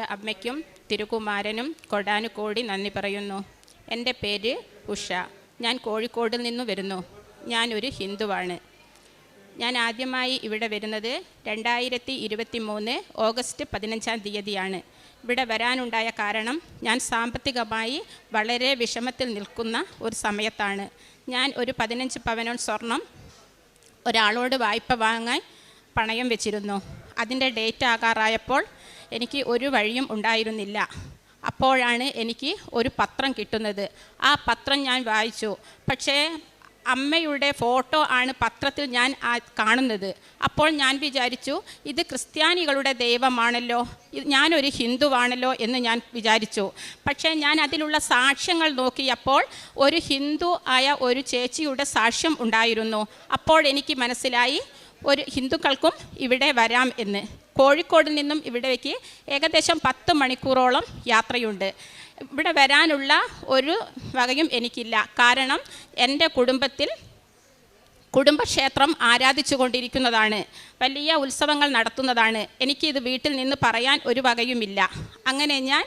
അമ്മയ്ക്കും തിരുകുമാരനും കൊടാനുകോടി നന്ദി പറയുന്നു. എന്റെ പേര് ഉഷ. ഞാൻ കോഴിക്കോടിൽ നിന്നു വരുന്നു. ഞാനൊരു ഹിന്ദുവാണ്. ഞാൻ ആദ്യമായി ഇവിടെ വരുന്നത് രണ്ടായിരത്തി ഇരുപത്തി മൂന്ന് ഓഗസ്റ്റ് പതിനഞ്ചാം തീയതിയാണ്. ഇവിടെ വരാനുണ്ടായ കാരണം ഞാൻ സാമ്പത്തികമായി വളരെ വിഷമത്തിൽ നിൽക്കുന്ന ഒരു സമയത്താണ്. ഞാൻ ഒരു പതിനഞ്ച് പവനോൺ സ്വർണം ഒരാളോട് വായ്പ വാങ്ങാൻ പണയം വെച്ചിരുന്നു. അതിന്റെ ഡേറ്റ് ആകാറായപ്പോൾ എനിക്ക് ഒരു വഴിയും ഉണ്ടായിരുന്നില്ല. അപ്പോഴാണ് എനിക്ക് ഒരു പത്രം കിട്ടുന്നത്. ആ പത്രം ഞാൻ വായിച്ചു. പക്ഷേ അമ്മയുടെ ഫോട്ടോ ആണ് പത്രത്തിൽ ഞാൻ കാണുന്നത്. അപ്പോൾ ഞാൻ വിചാരിച്ചു ഇത് ക്രിസ്ത്യാനികളുടെ ദൈവമാണല്ലോ ഞാനൊരു ഹിന്ദുവാണല്ലോ എന്ന് ഞാൻ വിചാരിച്ചു. പക്ഷേ ഞാൻ അതിലുള്ള സാക്ഷ്യങ്ങൾ നോക്കിയപ്പോൾ ഒരു ഹിന്ദു ആയ ഒരു ചേച്ചിയുടെ സാക്ഷ്യം ഉണ്ടായിരുന്നു. അപ്പോൾ എനിക്ക് മനസ്സിലായി ഒരു ഹിന്ദുക്കൾക്കും ഇവിടെ വരാം എന്ന്. കോഴിക്കോട് നിന്നും ഇവിടേക്ക് ഏകദേശം പത്ത് മണിക്കൂറോളം യാത്രയുണ്ട്. ഇവിടെ വരാനുള്ള ഒരു വകയും എനിക്കില്ല. കാരണം എന്റെ കുടുംബത്തിൽ കുടുംബക്ഷേത്രം ആരാധിച്ചു കൊണ്ടിരിക്കുന്നതാണ് വലിയ ഉത്സവങ്ങൾ നടത്തുന്നതാണ്. എനിക്കിത് വീട്ടിൽ നിന്ന് പറയാൻ ഒരു വകയുമില്ല. അങ്ങനെ ഞാൻ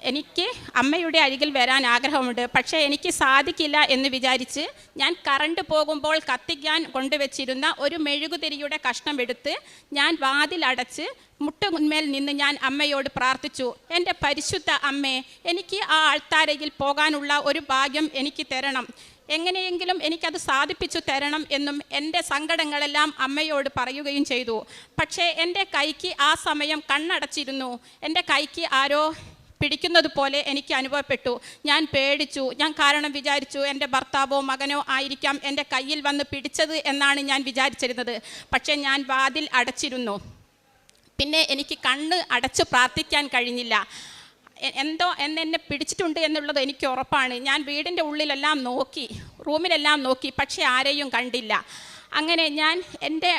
എനിക്ക് അമ്മയുടെ അരികിൽ വരാൻ ആഗ്രഹമുണ്ട്. പക്ഷേ എനിക്ക് സാധിക്കില്ല എന്ന് വിചാരിച്ച് ഞാൻ കറണ്ട് പോകുമ്പോൾ കത്തിക്കാൻ കൊണ്ടുവച്ചിരുന്ന ഒരു മെഴുകുതിരിയുടെ കഷ്ണം എടുത്ത് ഞാൻ വാതിലടച്ച് മുട്ടുമേൽ നിന്ന് ഞാൻ അമ്മയോട് പ്രാർത്ഥിച്ചു. എന്റെ പരിശുദ്ധ അമ്മേ എനിക്ക് ആ ആൾത്താരയിൽ പോകാനുള്ള ഒരു ഭാഗ്യം എനിക്ക് തരണം. എങ്ങനെയെങ്കിലും എനിക്കത് സാധിപ്പിച്ചു തരണം എന്നും എന്റെ സങ്കടങ്ങളെല്ലാം അമ്മയോട് പറയുകയും ചെയ്തു. പക്ഷേ എന്റെ കൈക്ക് ആ സമയം കണ്ണടച്ചിരുന്നു. എന്റെ കൈക്ക് ആരോ പിടിക്കുന്നത് പോലെ എനിക്ക് അനുഭവപ്പെട്ടു. ഞാൻ പേടിച്ചു. ഞാൻ കാരണം വിചാരിച്ചു എന്റെ ഭർത്താവോ മകനോ ആയിരിക്കാം എന്റെ കയ്യിൽ വന്ന് പിടിച്ചത് എന്നാണ് ഞാൻ വിചാരിച്ചിരുന്നത്. പക്ഷേ ഞാൻ വാതിൽ അടച്ചിരുന്നു. പിന്നെ എനിക്ക് കണ്ണ് അടച്ച് പ്രാർത്ഥിക്കാൻ കഴിഞ്ഞില്ല. എന്തോ എന്ന് പിടിച്ചിട്ടുണ്ട് എന്നുള്ളത് എനിക്ക് ഉറപ്പാണ്. ഞാൻ വീടിന്റെ ഉള്ളിലെല്ലാം നോക്കി റൂമിലെല്ലാം നോക്കി പക്ഷേ ആരെയും കണ്ടില്ല. അങ്ങനെ ഞാൻ എന്റെ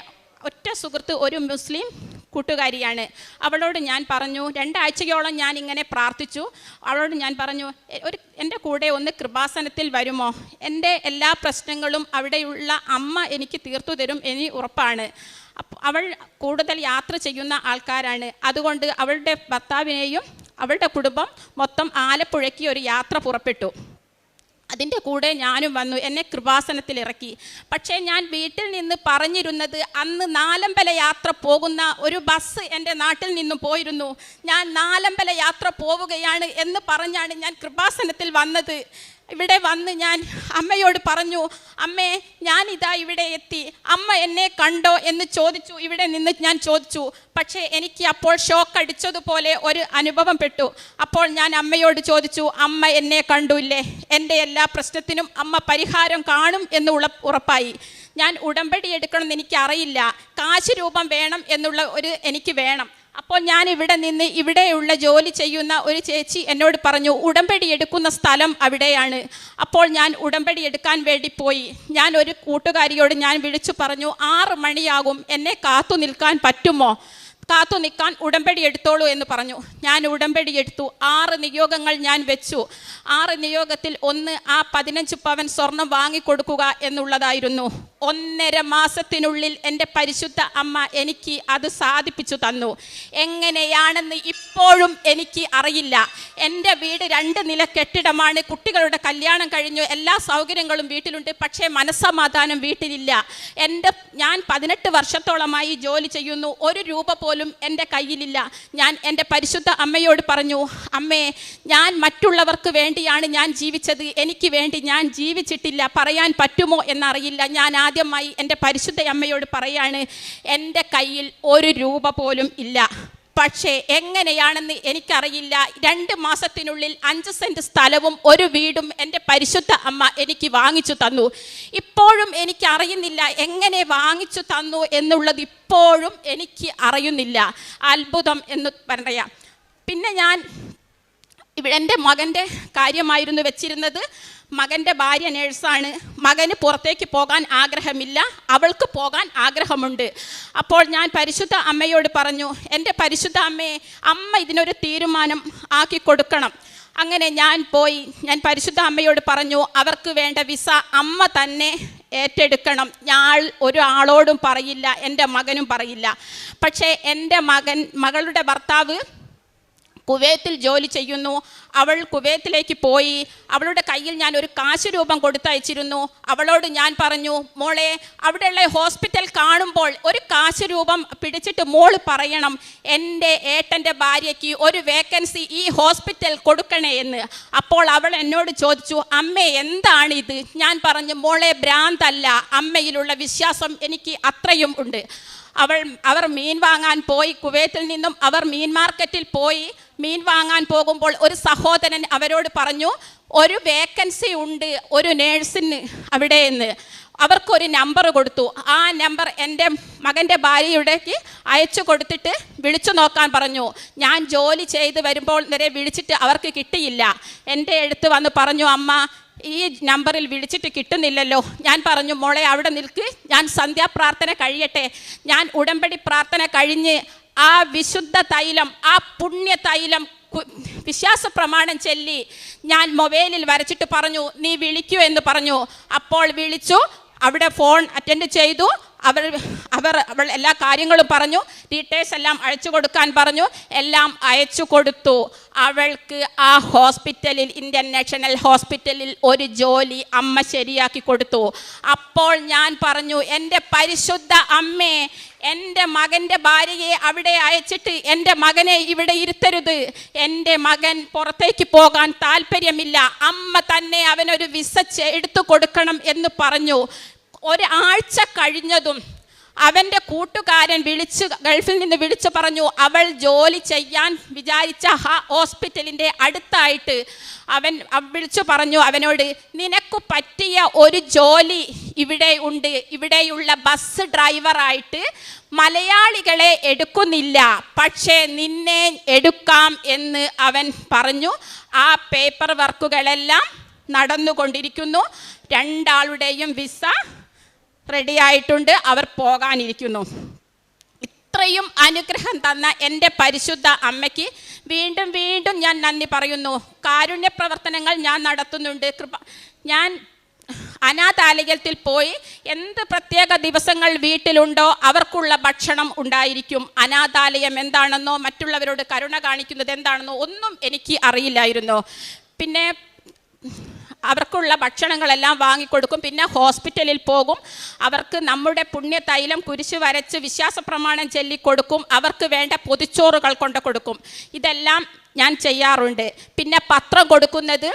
ഒറ്റ സുഹൃത്ത് ഒരു മുസ്ലിം കൂട്ടുകാരിയാണ്. അവളോട് ഞാൻ പറഞ്ഞു രണ്ടാഴ്ചയോളം ഞാൻ ഇങ്ങനെ പ്രാർത്ഥിച്ചു. അവളോട് ഞാൻ പറഞ്ഞു "എ- ഒരു എന്റെ കൂടെ ഒന്ന് കൃപാസനത്തിൽ വരുമോ? എന്റെ എല്ലാ പ്രശ്നങ്ങളും അവിടെയുള്ള അമ്മ എനിക്ക് തീർത്തു തരും എനി ഉറപ്പാണ്. അവൾ കൂടുതൽ യാത്ര ചെയ്യുന്ന ആൾക്കാരാണ്. അതുകൊണ്ട് അവളുടെ ഭർത്താവിനെയും അവളുടെ കുടുംബം മൊത്തം ആലപ്പുഴയ്ക്ക് ഒരു യാത്ര പുറപ്പെട്ടു. അതിന്റെ കൂടെ ഞാനും വന്നു എന്നെ കൃപാസനത്തിൽ ഇറക്കി പക്ഷേ ഞാൻ വീട്ടിൽ നിന്ന് പറഞ്ഞിരുന്നത് അന്ന് നാലമ്പല യാത്ര പോകുന്ന ഒരു ബസ് എന്റെ നാട്ടിൽ നിന്നും പോയിരുന്നു. ഞാൻ നാലമ്പല യാത്ര പോവുകയാണ് എന്ന് പറഞ്ഞാണ് ഞാൻ കൃപാസനത്തിൽ വന്നത്. ഇവിടെ വന്ന് ഞാൻ അമ്മയോട് പറഞ്ഞു അമ്മേ ഞാൻ ഇതാ ഇവിടെ എത്തി. അമ്മ എന്നെ കണ്ടോ? എന്ന് ചോദിച്ചു. ഇവിടെ നിന്ന് ഞാൻ ചോദിച്ചു. പക്ഷേ എനിക്ക് അപ്പോൾ ഷോക്ക് അടിച്ചതുപോലെ ഒരു അനുഭവം പെട്ടു. അപ്പോൾ ഞാൻ അമ്മയോട് ചോദിച്ചു അമ്മ എന്നെ കണ്ടുല്ലേ എന്റെ എല്ലാ പ്രശ്നത്തിനും അമ്മ പരിഹാരം കാണും എന്ന് ഉറപ്പായി. ഞാൻ ഉടമ്പടി എടുക്കണമെന്ന് എനിക്ക് അറിയില്ല കാശ് രൂപം വേണം എന്നുള്ള ഒരു എനിക്ക് വേണം. അപ്പോൾ ഞാൻ ഇവിടെ നിന്ന് ഇവിടെയുള്ള ജോലി ചെയ്യുന്ന ഒരു ചേച്ചി എന്നോട് പറഞ്ഞു ഉടമ്പടി എടുക്കുന്ന സ്ഥലം അവിടെയാണ്. അപ്പോൾ ഞാൻ ഉടമ്പടി എടുക്കാൻ വേണ്ടി പോയി. ഞാൻ ഒരു കൂട്ടുകാരിയോട് ഞാൻ വിളിച്ചു പറഞ്ഞു ആറ് മണിയാകും എന്നെ കാത്തു നിൽക്കാൻ പറ്റുമോ? കാത്തു നിൽക്കാൻ ഉടമ്പടി എടുത്തോളൂ എന്ന് പറഞ്ഞു. ഞാൻ ഉടമ്പടി എടുത്തു. ആറ് നിയോഗങ്ങൾ ഞാൻ വെച്ചു. ആറ് നിയോഗത്തിൽ ഒന്ന് ആ പതിനഞ്ച് പവൻ സ്വർണം വാങ്ങിക്കൊടുക്കുക എന്നുള്ളതായിരുന്നു. ഒന്നര മാസത്തിനുള്ളിൽ എന്റെ പരിശുദ്ധ അമ്മ എനിക്ക് അത് സാധിപ്പിച്ചു തന്നു. എങ്ങനെയാണെന്ന് ഇപ്പോഴും എനിക്ക് അറിയില്ല. എന്റെ വീട് രണ്ട് നില കെട്ടിടമാണ്. കുട്ടികളുടെ കല്യാണം കഴിഞ്ഞു. എല്ലാ സൗകര്യങ്ങളും വീട്ടിലുണ്ട്. പക്ഷേ മനസ്സമാധാനം വീട്ടിലില്ല. എന്റെ ഞാൻ പതിനെട്ട് വർഷത്തോളമായി ജോലി ചെയ്യുന്നു. ഒരു രൂപ പോലും എന്റെ കയ്യിലില്ല. ഞാൻ എന്റെ പരിശുദ്ധ അമ്മയോട് പറഞ്ഞു അമ്മേ ഞാൻ മറ്റുള്ളവർക്ക് വേണ്ടിയാണ് ഞാൻ ജീവിച്ചത്. എനിക്ക് വേണ്ടി ഞാൻ ജീവിച്ചിട്ടില്ല. പറയാൻ പറ്റുമോ എന്നറിയില്ല. ഞാൻ ആദ്യമായി എന്റെ പരിശുദ്ധ അമ്മയോട് പറയാണ് എന്റെ കയ്യിൽ ഒരു രൂപ പോലും ഇല്ല. പക്ഷേ എങ്ങനെയാണെന്ന് എനിക്കറിയില്ല. രണ്ട് മാസത്തിനുള്ളിൽ അഞ്ച് സെന്റ് സ്ഥലവും ഒരു വീടും എന്റെ പരിശുദ്ധ അമ്മ എനിക്ക് വാങ്ങിച്ചു തന്നു. ഇപ്പോഴും എനിക്ക് അറിയുന്നില്ല എങ്ങനെ വാങ്ങിച്ചു തന്നു എന്നുള്ളത് ഇപ്പോഴും എനിക്ക് അറിയുന്നില്ല. അത്ഭുതം എന്ന് പറയാം. പിന്നെ ഞാൻ എന്റെ മകന്റെ കാര്യമായിരുന്നു വെച്ചിരുന്നത്. മകന്റെ ഭാര്യ നേഴ്സാണ്. മകന് പുറത്തേക്ക് പോകാൻ ആഗ്രഹമില്ല. അവൾക്ക് പോകാൻ ആഗ്രഹമുണ്ട്. അപ്പോൾ ഞാൻ പരിശുദ്ധ അമ്മയോട് പറഞ്ഞു എന്റെ പരിശുദ്ധ അമ്മയെ അമ്മ ഇതിനൊരു തീരുമാനം ആക്കി കൊടുക്കണം. അങ്ങനെ ഞാൻ പോയി. ഞാൻ പരിശുദ്ധ അമ്മയോട് പറഞ്ഞു അവർക്ക് വേണ്ട വിസ അമ്മ തന്നെ ഏറ്റെടുക്കണം. ഞാൻ ഒരാളോടും പറയില്ല എന്റെ മകനും പറയില്ല. പക്ഷേ എന്റെ മകൻ മകളുടെ ഭർത്താവ് കുവൈത്തിൽ ജോലി ചെയ്യുന്നു. അവൾ കുവൈത്തിലേക്ക് പോയി. അവളുടെ കയ്യിൽ ഞാൻ ഒരു കാശ് രൂപം കൊടുത്തയച്ചിരുന്നു. അവളോട് ഞാൻ പറഞ്ഞു മോളെ അവിടെയുള്ള ഹോസ്പിറ്റൽ കാണുമ്പോൾ ഒരു കാശ് രൂപം പിടിച്ചിട്ട് മോൾ പറയണം. എന്റെ ഏട്ടന്റെ ഭാര്യയ്ക്ക് ഒരു വേക്കൻസി ഈ ഹോസ്പിറ്റൽ കൊടുക്കണേ എന്ന്. അപ്പോൾ അവൾ എന്നോട് ചോദിച്ചു അമ്മേ എന്താണിത്? ഞാൻ പറഞ്ഞു മോളെ ഭ്രാന്തല്ല. അമ്മയിലുള്ള വിശ്വാസം എനിക്ക് അത്രയും ഉണ്ട്. അവൾ അവർ മീൻ വാങ്ങാൻ പോയി. കുവൈത്തിൽ നിന്നും അവർ മീൻ മാർക്കറ്റിൽ പോയി. മീൻ വാങ്ങാൻ പോകുമ്പോൾ ഒരു സഹോദരൻ അവരോട് പറഞ്ഞു ഒരു വേക്കൻസി ഉണ്ട് ഒരു നേഴ്സിന് അവിടെ എന്ന്. അവർക്കൊരു നമ്പർ കൊടുത്തു. ആ നമ്പർ എന്റെ മകന്റെ ഭാര്യയുടേക്ക് അയച്ചു കൊടുത്തിട്ട് വിളിച്ചു നോക്കാൻ പറഞ്ഞു. ഞാൻ ജോലി ചെയ്ത് വരുമ്പോൾ വരെ വിളിച്ചിട്ട് അവർക്ക് കിട്ടിയില്ല. എന്റെ അടുത്ത് വന്ന് പറഞ്ഞു അമ്മ ഈ നമ്പറിൽ വിളിച്ചിട്ട് കിട്ടുന്നില്ലല്ലോ. ഞാൻ പറഞ്ഞു മോളെ അവിടെ നിൽക്ക്. ഞാൻ സന്ധ്യാപ്രാർത്ഥന കഴിയട്ടെ. ഞാൻ ഉടമ്പടി പ്രാർത്ഥന കഴിഞ്ഞ് ആ വിശുദ്ധ തൈലം ആ പുണ്യ തൈലം വിശ്വാസ പ്രമാണം ചൊല്ലി ഞാൻ മൊബൈലിൽ വരച്ചിട്ട് പറഞ്ഞു നീ വിളിക്കൂ എന്ന് പറഞ്ഞു. അപ്പോൾ വിളിച്ചു അവിടെ ഫോൺ അറ്റൻഡ് ചെയ്തു. അവർ അവർ അവൾ എല്ലാ കാര്യങ്ങളും പറഞ്ഞു. ഡീറ്റെയിൽസ് എല്ലാം അയച്ചു കൊടുക്കാൻ പറഞ്ഞു. എല്ലാം അയച്ചു കൊടുത്തു. അവൾക്ക് ആ ഹോസ്പിറ്റലിൽ ഇന്ത്യൻ നാഷണൽ ഹോസ്പിറ്റലിൽ ഒരു ജോലി അമ്മ ശരിയാക്കി കൊടുത്തു. അപ്പോൾ ഞാൻ പറഞ്ഞു എന്റെ പരിശുദ്ധ അമ്മേ എന്റെ മകന്റെ ഭാര്യയെ അവിടെ അയച്ചിട്ട് എന്റെ മകനെ ഇവിടെ ഇരുത്തരുത്. എന്റെ മകൻ പുറത്തേക്ക് പോകാൻ താല്പര്യമില്ല അമ്മ തന്നെ അവനൊരു വിസ എടുത്തു കൊടുക്കണം എന്ന് പറഞ്ഞു. ഒരാഴ്ച കഴിഞ്ഞതും അവന്റെ കൂട്ടുകാരൻ വിളിച്ച് ഗൾഫിൽ നിന്ന് വിളിച്ചു പറഞ്ഞു അവൾ ജോലി ചെയ്യാൻ വിചാരിച്ച ഹോസ്പിറ്റലിന്റെ അടുത്തായിട്ട് അവൻ അവ- വിളിച്ചു പറഞ്ഞു അവനോട് നിനക്ക് പറ്റിയ ഒരു ജോലി ഇവിടെ ഉണ്ട്. ഇവിടെയുള്ള ബസ് ഡ്രൈവറായിട്ട് മലയാളികളെ എടുക്കുന്നില്ല. പക്ഷേ നിന്നെ എടുക്കാം എന്ന് അവൻ പറഞ്ഞു. ആ പേപ്പർ വർക്കുകളെല്ലാം നടന്നുകൊണ്ടിരിക്കുന്നു. രണ്ടാളുടെയും വിസ റെഡി ആയിട്ടുണ്ട്. അവർ പോകാനിരിക്കുന്നു. ഇത്രയും അനുഗ്രഹം തന്ന എന്റെ പരിശുദ്ധ അമ്മയ്ക്ക് വീണ്ടും വീണ്ടും ഞാൻ നന്ദി പറയുന്നു. കാരുണ്യ പ്രവർത്തനങ്ങൾ ഞാൻ നടത്തുന്നുണ്ട്. കൃപ ഞാൻ അനാഥാലയത്തിൽ പോയി എന്ത് പ്രത്യേക ദിവസങ്ങൾ വീട്ടിലുണ്ടോ അവർക്കുള്ള ഭക്ഷണം ഉണ്ടായിരിക്കും. അനാഥാലയം എന്താണെന്നോ മറ്റുള്ളവരോട് കരുണ കാണിക്കുന്നത് എന്താണെന്നോ ഒന്നും എനിക്ക് അറിയില്ലായിരുന്നു. പിന്നെ അവർക്കുള്ള ഭക്ഷണങ്ങളെല്ലാം വാങ്ങിക്കൊടുക്കും. പിന്നെ ഹോസ്പിറ്റലിൽ പോകും. അവർക്ക് നമ്മുടെ പുണ്യ തൈലം കുരിശ് വരച്ച് വിശ്വാസ പ്രമാണം ചൊല്ലിക്കൊടുക്കും അവർക്ക് വേണ്ട പൊതിച്ചോറുകൾ കൊണ്ട് കൊടുക്കും. ഇതെല്ലാം ഞാൻ ചെയ്യാറുണ്ട്. പിന്നെ പത്രം കൊടുക്കുന്നത്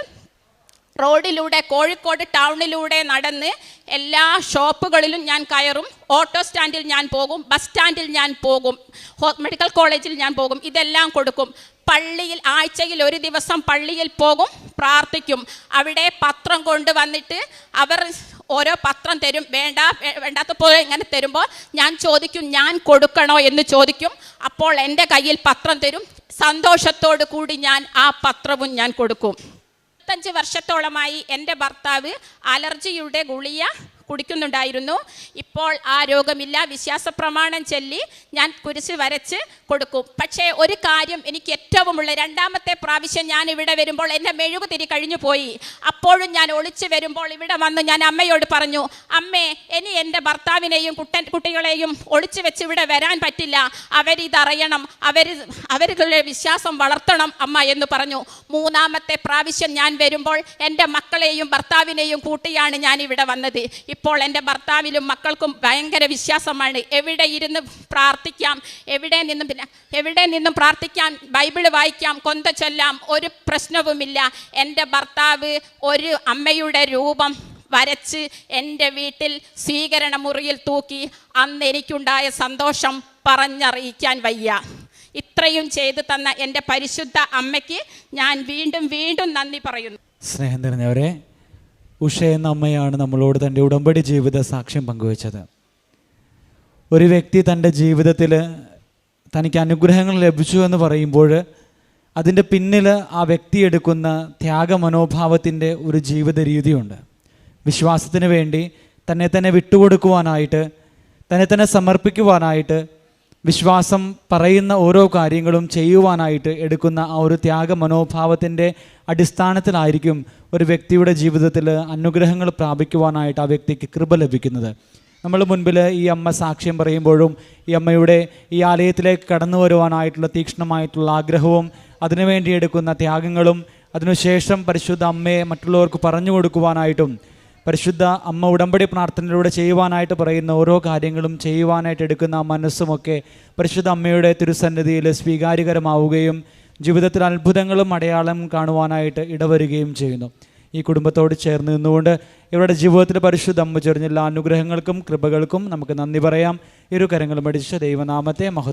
റോഡിലൂടെ കോഴിക്കോട് ടൗണിലൂടെ നടന്ന് എല്ലാ ഷോപ്പുകളിലും ഞാൻ കയറും. ഓട്ടോ സ്റ്റാൻഡിൽ ഞാൻ പോകും ബസ് സ്റ്റാൻഡിൽ ഞാൻ പോകും മെഡിക്കൽ കോളേജിൽ ഞാൻ പോകും ഇതെല്ലാം കൊടുക്കും. പള്ളിയിൽ ആഴ്ചയിൽ ഒരു ദിവസം പള്ളിയിൽ പോകും പ്രാർത്ഥിക്കും. അവിടെ പത്രം കൊണ്ടുവന്നിട്ട് അവർ ഓരോ പത്രം തരും. വേണ്ട വേ- വേണ്ടാത്ത പോലെ ഇങ്ങനെ തരുമ്പോൾ ഞാൻ ചോദിക്കും ഞാൻ കൊടുക്കണോ? എന്ന് ചോദിക്കും. അപ്പോൾ എന്റെ കയ്യിൽ പത്രം തരും. സന്തോഷത്തോടു കൂടി ഞാൻ ആ പത്രവും ഞാൻ കൊടുക്കും. ഇരുപത്തഞ്ച് വർഷത്തോളമായി എന്റെ ഭർത്താവ് അലർജിയുടെ ഗുളിയ കുടിക്കുന്നുണ്ടായിരുന്നു. ഇപ്പോൾ ആ രോഗമില്ല. വിശ്വാസ പ്രമാണം ചൊല്ലി ഞാൻ കുരിശ് വരച്ച് കൊടുക്കും. പക്ഷേ ഒരു കാര്യം എനിക്ക് ഏറ്റവും ഉള്ള രണ്ടാമത്തെ പ്രാവശ്യം ഞാൻ ഇവിടെ വരുമ്പോൾ എന്റെ മെഴുകുതിരി കഴിഞ്ഞു പോയി. അപ്പോഴും ഞാൻ ഒളിച്ചു വരുമ്പോൾ ഇവിടെ വന്ന് ഞാൻ അമ്മയോട് പറഞ്ഞു അമ്മേ ഇനി എന്റെ ഭർത്താവിനെയും കുട്ടൻ കുട്ടികളെയും ഒളിച്ചു വെച്ച് ഇവിടെ വരാൻ പറ്റില്ല. അവരിതറിയണം. അവർ അവരുടെ വിശ്വാസം വളർത്തണം അമ്മ എന്ന് പറഞ്ഞു. മൂന്നാമത്തെ പ്രാവശ്യം ഞാൻ വരുമ്പോൾ എന്റെ മക്കളെയും ഭർത്താവിനെയും കൂട്ടിയാണ് ഞാൻ ഇവിടെ വന്നത്. ഇപ്പോൾ എന്റെ ഭർത്താവിലും മക്കൾക്കും ഭയങ്കര വിശ്വാസമാണ്. എവിടെ ഇരുന്ന് പ്രാർത്ഥിക്കാം എവിടെ നിന്നും പിന്നെ എവിടെ നിന്നും പ്രാർത്ഥിക്കാം ബൈബിൾ വായിക്കാം കൊന്ത ചൊല്ലാം ഒരു പ്രശ്നവുമില്ല. എന്റെ ഭർത്താവ് ഒരു അമ്മയുടെ രൂപം വരച്ച് എന്റെ വീട്ടിൽ സ്വീകരണ മുറിയിൽ തൂക്കി അന്ന് എനിക്കുണ്ടായ സന്തോഷം പറഞ്ഞറിയിക്കാൻ വയ്യ. ഇത്രയും ചെയ്തു തന്ന എന്റെ പരിശുദ്ധ അമ്മയ്ക്ക് ഞാൻ വീണ്ടും വീണ്ടും നന്ദി പറയുന്നു. സ്നേഹം നിറഞ്ഞവരെ ഉഷ എന്ന അമ്മയാണ് നമ്മളോട് തന്റെ ഉടമ്പടി ജീവിത സാക്ഷ്യം പങ്കുവച്ചത്. ഒരു വ്യക്തി തന്റെ ജീവിതത്തിൽ തനിക്ക് അനുഗ്രഹങ്ങൾ ലഭിച്ചു എന്ന് പറയുമ്പോൾ അതിന്റെ പിന്നിൽ ആ വ്യക്തി എടുക്കുന്ന ത്യാഗമനോഭാവത്തിന്റെ ഒരു ജീവിത രീതിയുണ്ട്. വിശ്വാസത്തിന് വേണ്ടി തന്നെ തന്നെ വിട്ടുകൊടുക്കുവാനായിട്ട് തന്നെ തന്നെ സമർപ്പിക്കുവാനായിട്ട് വിശ്വാസം പറയുന്ന ഓരോ കാര്യങ്ങളും ചെയ്യുവാനായിട്ട് എടുക്കുന്ന ആ ഒരു ത്യാഗ മനോഭാവത്തിന്റെ അടിസ്ഥാനത്തിലായിരിക്കും ഒരു വ്യക്തിയുടെ ജീവിതത്തിൽ അനുഗ്രഹങ്ങൾ പ്രാപിക്കുവാനായിട്ട് ആ വ്യക്തിക്ക് കൃപ ലഭിക്കുന്നത്. നമ്മൾ മുൻപിൽ ഈ അമ്മ സാക്ഷ്യം പറയുമ്പോഴും ഈ അമ്മയുടെ ഈ ആലയത്തിലേക്ക് കടന്നു വരുവാനായിട്ടുള്ള തീക്ഷ്ണമായിട്ടുള്ള ആഗ്രഹവും അതിനുവേണ്ടി എടുക്കുന്ന ത്യാഗങ്ങളും അതിനുശേഷം പരിശുദ്ധ അമ്മയെ മറ്റുള്ളവർക്ക് പറഞ്ഞു കൊടുക്കുവാനായിട്ടും പരിശുദ്ധ അമ്മ ഉടമ്പടി പ്രാർത്ഥനയിലൂടെ ചെയ്യുവാനായിട്ട് പറയുന്ന ഓരോ കാര്യങ്ങളും ചെയ്യുവാനായിട്ട് എടുക്കുന്ന ആ മനസ്സുമൊക്കെ പരിശുദ്ധ അമ്മയുടെ തിരുസന്നിധിയിൽ സ്വീകാര്യകരമാവുകയും ജീവിതത്തിൽ അത്ഭുതങ്ങളും അടയാളം കാണുവാനായിട്ട് ഇടവരുകയും ചെയ്യുന്നു. ഈ കുടുംബത്തോട് ചേർന്ന് നിന്നുകൊണ്ട് ഇവരുടെ ജീവിതത്തിൽ പരിശുദ്ധ അമ്മ ചൊരിഞ്ഞുള്ള അനുഗ്രഹങ്ങൾക്കും കൃപകൾക്കും നമുക്ക് നന്ദി പറയാം. ഇരു കരങ്ങളും അടിച്ച് ദൈവനാമത്തെ മഹത്വം